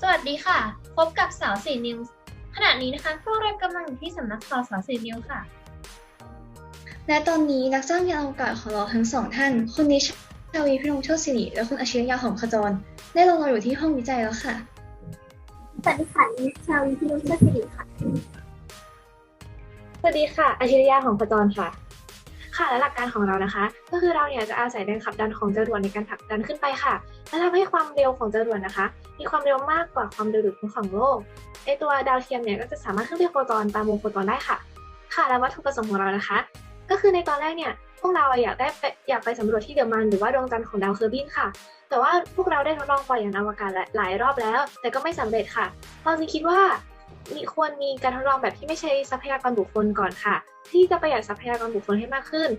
สวัสดีค่ะ พบกับสาวสีนิวส์ขณะนี้นะคะพวกเรากำลังอยู่ที่สำนักข่าวสาวสีนิวส์ค่ะ และตอนนี้นักสร้างยานอวกาศของเราทั้งสองท่านคุณนิชาวีพิรมโชติศิริและคุณอาชิรยาหอมขจร ได้ลงเราอยู่ที่ห้องวิจัยแล้วค่ะสวัสดีค่ะนิชาวิพิรุณเชษฐศิริค่ะ สวัสดีค่ะอาชิริยะของพจรค่ะ ค่ะและหลักการของเรานะคะ ก็คือเราเนี่ยจะอาศัยแรงขับดันของจรวดในการผลักดันขึ้นไปค่ะ และทำให้ความเร็วของจรวดนะคะ มีความเร็วมากกว่าความเร็วดูดของโลกไอตัวดาวเทียมเนี่ยก็จะสามารถขึ้นไปโคจรตามวงโคจรได้ค่ะ ค่ะและวัตถุประสงค์ของเรานะคะ ก็คือในตอนแรกเนี่ยพวกเราอยากได้ไปอยากไปสำรวจที่เดอมันหรือว่าดวงจันทร์ของดาวเคอร์บินค่ะ แต่ว่าพวกเราได้ทดลองปล่อยยานอวกาศหลายรอบแล้ว แต่ก็ไม่สำเร็จค่ะเราจึงคิดว่า มีควรมีการทดลองแบบที่ไม่ใช้ทรัพยากรบุคคลก่อนค่ะ ที่จะประหยัดทรัพยากรบุคคลให้มากขึ้น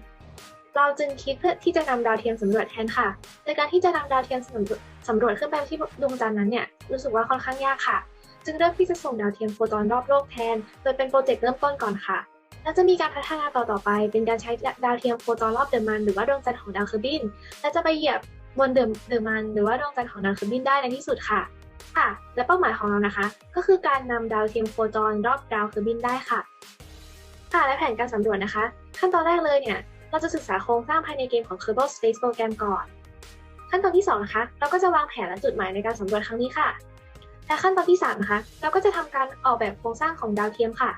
เราจึงคิดเพื่อที่จะนำดาวเทียมสำรวจแทนค่ะในการที่จะนำดาวเทียมสำรวจสำรวจขึ้นไปที่ดวงจันทร์นั้นเนี่ยรู้สึกว่าค่อนข้างยากค่ะ จึงเลือกที่จะส่งดาวเทียมโฟตอนรอบโลกแทน โดยเป็นโปรเจกต์เริ่มต้นก่อนค่ะและจะมีการพัฒนาต่อต่อไป เป็นการใช้ดาวเทียมโฟตอนรอบเดอะมันหรือว่าดวงจันทร์ของดาวเคอร์บินและจะไปเหยียบบนเดอะเดอะมันหรือว่าดวงจันทร์ของดาวเคอร์บินได้ในที่สุดค่ะ ค่ะ และเป้าหมายของเรานะคะ ก็คือการนำดาวเทียมโฟตอนรอบดาวเคอร์บินได้ค่ะ ค่ะ และแผนการสำรวจนะคะ ขั้นตอนแรกเลยเนี่ย เราจะศึกษาโครงสร้างภายในเกมของ Kerbal Space Program ก่อน ขั้นตอนที่2นะคะเราก็จะวางแผนและจุดหมายในการสำรวจครั้งนี้ค่ะ และขั้นตอนที่3นะคะเราก็จะทำการออกแบบโครงสร้างของดาวเทียมค่ะ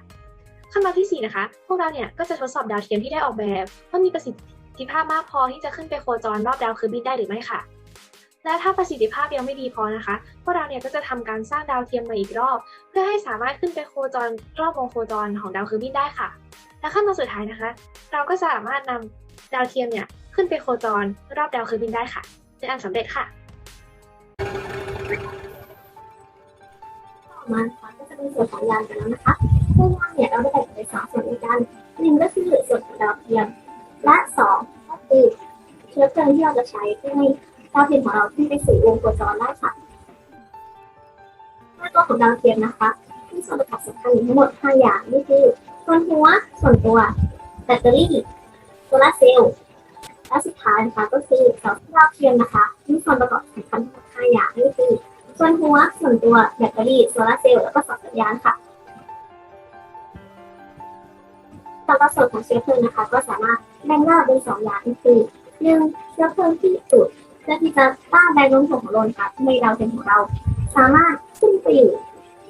ขั้นตอนที่ 4 นะคะ พวกเราเนี่ยก็จะทดสอบดาวเทียมที่ได้ออกแบบว่ามีประสิทธิภาพมากพอที่จะขึ้นไปโคจรรอบดาวเคอร์บินได้หรือไม่ค่ะ และถ้าประสิทธิภาพยังไม่ดีพอนะคะ พวกเราเนี่ยก็จะทำการสร้างดาวเทียมมาอีกรอบ เพื่อให้สามารถขึ้นไปโคจรรอบวงโคจรของดาวเคอร์บินได้ค่ะ และขั้นตอนสุดท้ายนะคะ เราก็สามารถนำดาวเทียมเนี่ยขึ้นไปโคจรรอบดาวเคอร์บินได้ค่ะเป็นอันสำเร็จค่ะต่อมานะคะก็จะเป็นส่วนของยานกันแล้วนะคะซึ่งยานเนี่ยเราได้แบ่งเป็นสองส่วนด้วยกันหนึ่งก็คือส่วนของดาวเทียม และสองก็คือเชื้อเพลิงที่เราจะใช้เพื่อให้ ดาวเทียมของเราขึ้นไปสู่วงโคจรได้ค่ะในตัวของดาวเทียมนะคะมีส่วนประกอบสำคัญทั้งหมด 5 อย่างนี่คือส่วนหัว ส่วนตัว แบตเตอรี่โซลาร์เซลล์และสุดท้ายนะคะก็คือเสาดาวเทียมนะคะมีส่วนประกอบสำคัญทั้งหมด 5 อย่างนี่คือ ส่วนหัว ส่วนตัว แบตเตอรี่โซลาร์เซลล์แล้วก็สัญญาณค่ะสำหรับส่วนของเชื้อเพลิงนะคะ ก็สามารถแบ่งได้เป็นสองอย่างคือหนึ่งเชื้อเพลิงที่จุด เพื่อที่จะต้านแรงโน้มถ่วงของโลกค่ะในดาวเทียมของเรา สามารถขึ้นไปอยู่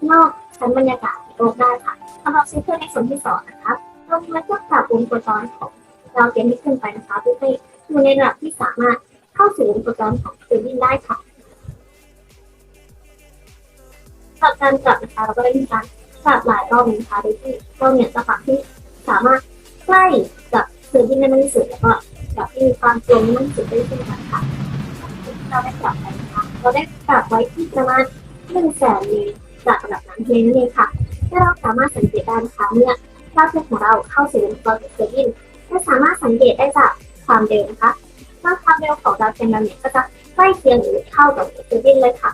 นอกชั้นบรรยากาศโลกได้ค่ะสำหรับเชื้อเพลิงในส่วนที่สองนะคะเรามาเทียบกับวงโคจรของดาวเทียมที่ขึ้นไปนะคะเพื่อให้อยู่ในระดับที่สามารถเข้าสู่วงโคจรของเครื่องบินได้ค่ะสำหรับการจับนะคะเราก็ได้มีการจับหลายรอบนะคะโดยที่เราเนี่ยจะปรับที่สามารถใกล้กับพื้นที่ได้มากที่สุดแล้วก็กับที่มีความตรงมากที่สุดได้เช่นกันค่ะ เราได้ปรับไปนะคะเราได้ปรับไว้ที่ประมาณหนึ่งแสนเมตรจากระดับน้ำทะเลนั่นเองค่ะถ้าเราสามารถสังเกตได้นะคะเมื่อภาพเทียมของเราเข้าสู่วงจรของเซยินจะสามารถสังเกตได้จากความเร็วนะคะว่าความเร็วของดาวเทียมเราเนี่ยก็จะใกล้เคียงหรือเท่ากับเคอร์บินเลยค่ะ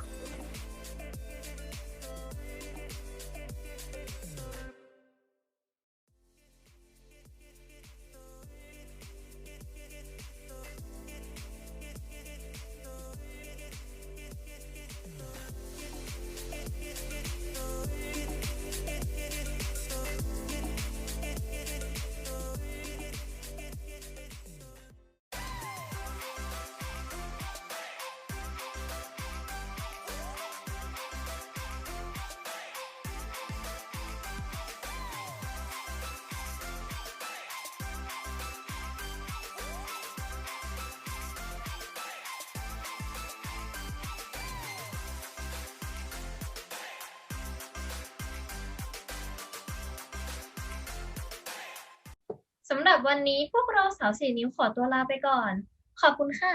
สำหรับวันนี้พวกเราสาวสี่นิ้วขอตัวลาไปก่อน ขอบคุณค่ะ